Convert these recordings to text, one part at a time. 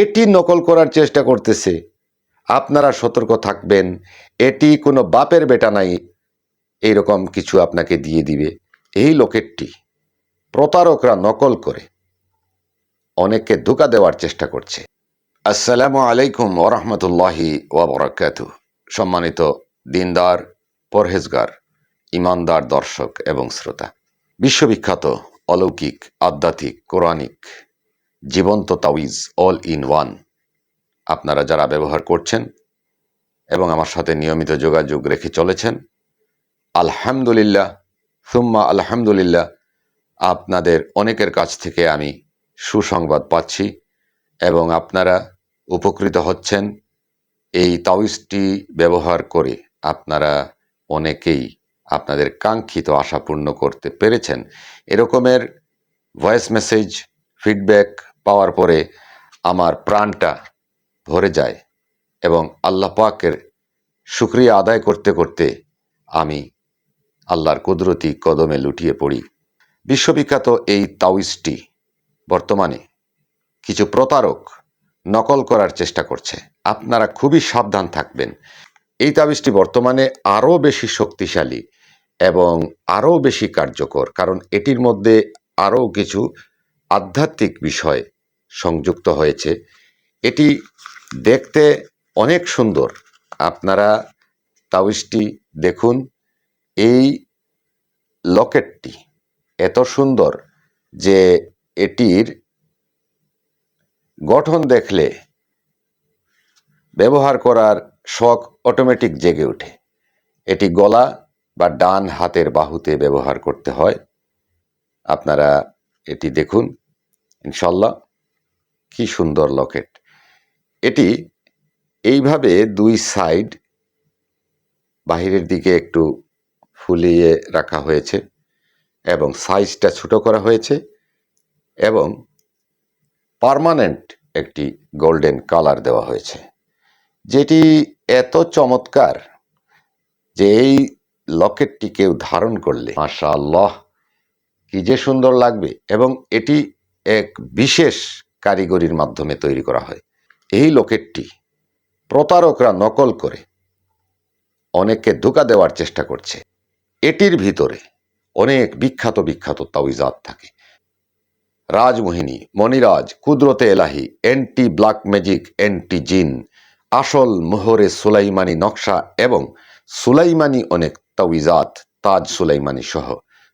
এটি নকল করার চেষ্টা করতেছে। আপনারা সতর্ক থাকবেন, এটি কোনো বাপের বেটা নাই, এইরকম কিছু আপনাকে দিয়ে দিবে। এই লোকেরটি প্রতারকরা নকল করে, অনেককে ধোকা দেওয়ার চেষ্টা করছে। আসসালামু আলাইকুম ওরহমতুল্লাহি ওবরাকাত সম্মানিত দিনদার, পরহেজগার, ইমানদার দর্শক এবং শ্রোতা, বিশ্ববিখ্যাত অলৌকিক, আধ্যাত্মিক, কোরআনিক জীবন্ত তাউইজ অল ইন ওয়ান আপনারা যারা ব্যবহার করছেন এবং আমার সাথে নিয়মিত যোগাযোগ রেখে চলেছেন, আলহামদুলিল্লাহ, সুম্মা আলহামদুলিল্লাহ, আপনাদের অনেকের কাছ থেকে আমি সুসংবাদ পাচ্ছি এবং আপনারা উপকৃত হচ্ছেন এই তাওইজটি ব্যবহার করে আপনারা অনেকেই আপনাদের কাঙ্ক্ষিত আশা পূর্ণ করতে পেরেছেন। এরকমের ভয়েস মেসেজ ফিডব্যাক পাওয়ার পরে আমার প্রাণটা ভরে যায় এবং আল্লাহ পাকের শুক্রিয়া আদায় করতে করতে আমি আল্লাহর কুদরতি কদমে লুটিয়ে পড়ি। বিশ্ববিখ্যাত এই তাওইজটি বর্তমানে কিছু প্রতারক নকল করার চেষ্টা করছে। আপনারা খুবই সাবধান থাকবেন। এই তাবিজটি বর্তমানে আরও বেশি শক্তিশালী এবং আরও বেশি কার্যকর, কারণ এটির মধ্যে আরও কিছু আধ্যাত্মিক বিষয় সংযুক্ত হয়েছে। এটি দেখতে অনেক সুন্দর। আপনারা তাবিজটি দেখুন। এই লকেটটি এত সুন্দর যে এটির গঠন দেখলে ব্যবহার করার শখ অটোমেটিক জেগে ওঠে। এটি গলা বা ডান হাতের বাহুতে ব্যবহার করতে হয়। আপনারা এটি দেখুন, ইনশাল্লাহ। কি সুন্দর লকেট। এটি এইভাবে দুই সাইড বাহিরের দিকে একটু ফুলিয়ে রাখা হয়েছে এবং সাইজটা ছোট করা হয়েছে এবং পার্মানেন্ট একটি গোল্ডেন কালার দেওয়া হয়েছে। যেটি এত চমৎকার যে এই লকেটটি কেউ ধারণ করলে মাশা আল্লাহ কি যে সুন্দর লাগবে। এবং এটি এক বিশেষ কারিগরির মাধ্যমে তৈরি করা হয়। এই লকেটটি প্রতারকরা নকল করে অনেককে ধোকা দেওয়ার চেষ্টা করছে। এটির ভিতরে অনেক বিখ্যাত বিখ্যাত তাওইজাত থাকে। রাজমোহিনী, মণিরাজ, কুদরতে এলাহি, এন্টি ব্ল্যাক ম্যাজিক, এন্টি জিন, আসল মোহরে সুলাইমানি নকশা এবং সুলাইমানি অনেক তাওইজাত তাজ সুলাইমানি সহ,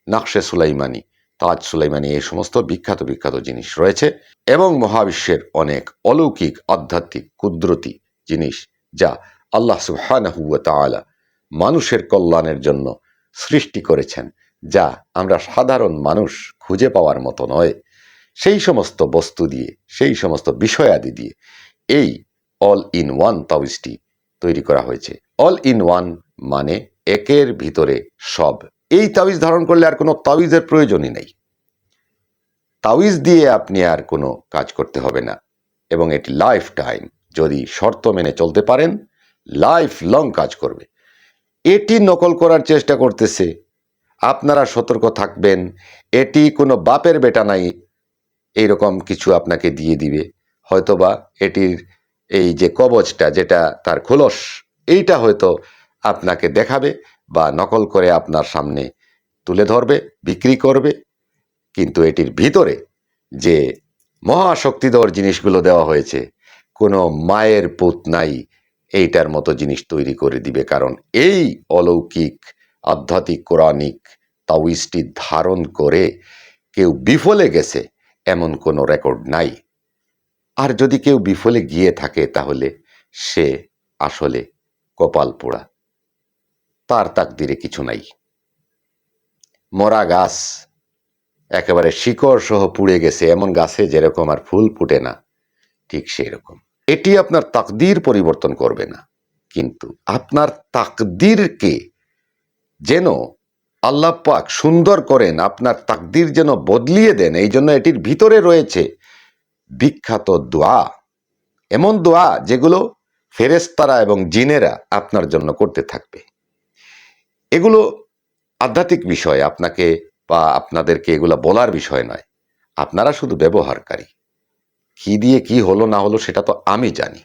নকশে সুলাইমানি তাজ সুলাইমানি এই সমস্ত বিখ্যাত বিখ্যাত জিনিস রয়েছে এবং মহাবিশ্বের অনেক অলৌকিক, আধ্যাত্মিক, কুদরতি জিনিস যা আল্লাহ সুবহানাহু ওয়া মানুষের কল্যাণের জন্য সৃষ্টি করেছেন, যা আমরা সাধারণ মানুষ খুঁজে পাওয়ার মতো নয়। সেই সমস্ত বস্তু দিয়ে, সেই সমস্ত বিষয়াদি দিয়ে এই অল ইন ওয়ান তাওইজটি তৈরি করা হয়েছে। অল ইন ওয়ান মানে একের ভিতরে সব এই তাওইজ ধারণ করলে আর কোনো তাওইজের প্রয়োজনই নেই। তাওইজ দিয়ে আপনি আর কোনো কাজ করতে হবে না এবং এটি লাইফ টাইম যদি শর্ত মেনে চলতে পারেন লাইফ লং কাজ করবে। এটি নকল করার চেষ্টা করতেছে। আপনারা সতর্ক থাকবেন, এটি কোনো বাপের বেটা নাই, এইরকম কিছু আপনাকে দিয়ে দিবে। হয়তোবা এটির এই যে কবচটা যেটা তার খোলস, এইটা হয়তো আপনাকে দেখাবে। বা নকল করে আপনার সামনে তুলে ধরবে, বিক্রি করবে। কিন্তু এটির ভিতরে যে মহাশক্তিধর জিনিসগুলো দেওয়া হয়েছে, কোনো মায়ের পুত নাই, এইটার মতো জিনিস তৈরি করে দিবে। কারণ এই অলৌকিক, আধ্যাত্মিক, কোরআনিক তাওইজটি ধারণ করে কেউ বিফলে গেছে, এমন কোনো রেকর্ড নাই। আর যদি কেউ বিফলে গিয়ে থাকে, তাহলে সে আসলে কপাল পোড়া। তার তাকদিরে কিছু নাই। মরা গাছ একেবারে শিকড় সহ পুড়ে গেছে, এমন গাছে যেরকম আর ফুল ফুটে না, ঠিক সেই রকম এটি আপনার তাকদির পরিবর্তন করবে না। কিন্তু আপনার তাকদিরকে যেন আল্লাহ পাক সুন্দর করেন, আপনার তাকদির যেন বদলিয়ে দেন, এই জন্য এটির ভিতরে রয়েছে বিখ্যাত দোয়া। এমন দোয়া যেগুলো ফেরেস্তারা এবং জিনেরা আপনার জন্য করতে থাকবে। এগুলো আধ্যাত্মিক বিষয়, আপনাকে বা আপনাদেরকে এগুলো বলার বিষয় নয়। আপনারা শুধু ব্যবহারকারী। কি দিয়ে কি হলো না হলো সেটা তো আমি জানি।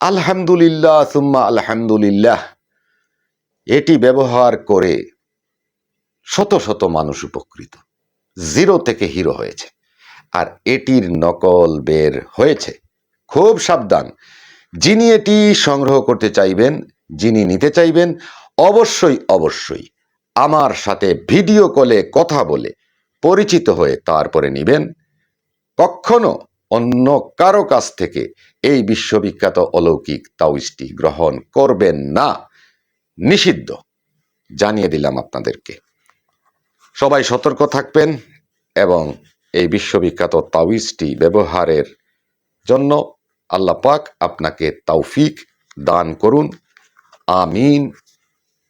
আলহামদুলিল্লাহ সুম্মা আলহামদুলিল্লাহ। এটি ব্যবহার করে শত শত মানুষ উপকৃত। জিরো থেকে হিরো হয়েছে। আর এটির নকল বের হয়েছে। খুব সাবধান। যিনি এটি সংগ্রহ করতে চাইবেন, যিনি নিতে চাইবেন অবশ্যই অবশ্যই। আমার সাথে ভিডিও কলে কথা বলে পরিচিত হয়ে তারপরে নিবেন। কখনো অন্য কারও কাছ থেকে এই বিশ্ববিখ্যাত অলৌকিক তাওইসটি গ্রহণ করবেন না। নিষিদ্ধ। জানিয়ে দিলাম আপনাদেরকে। সবাই সতর্ক থাকবেন এবং এই বিশ্ববিখ্যাত তাওইজটি ব্যবহারের জন্য আল্লাহ পাক আপনাকে তৌফিক দান করুন। আমিন।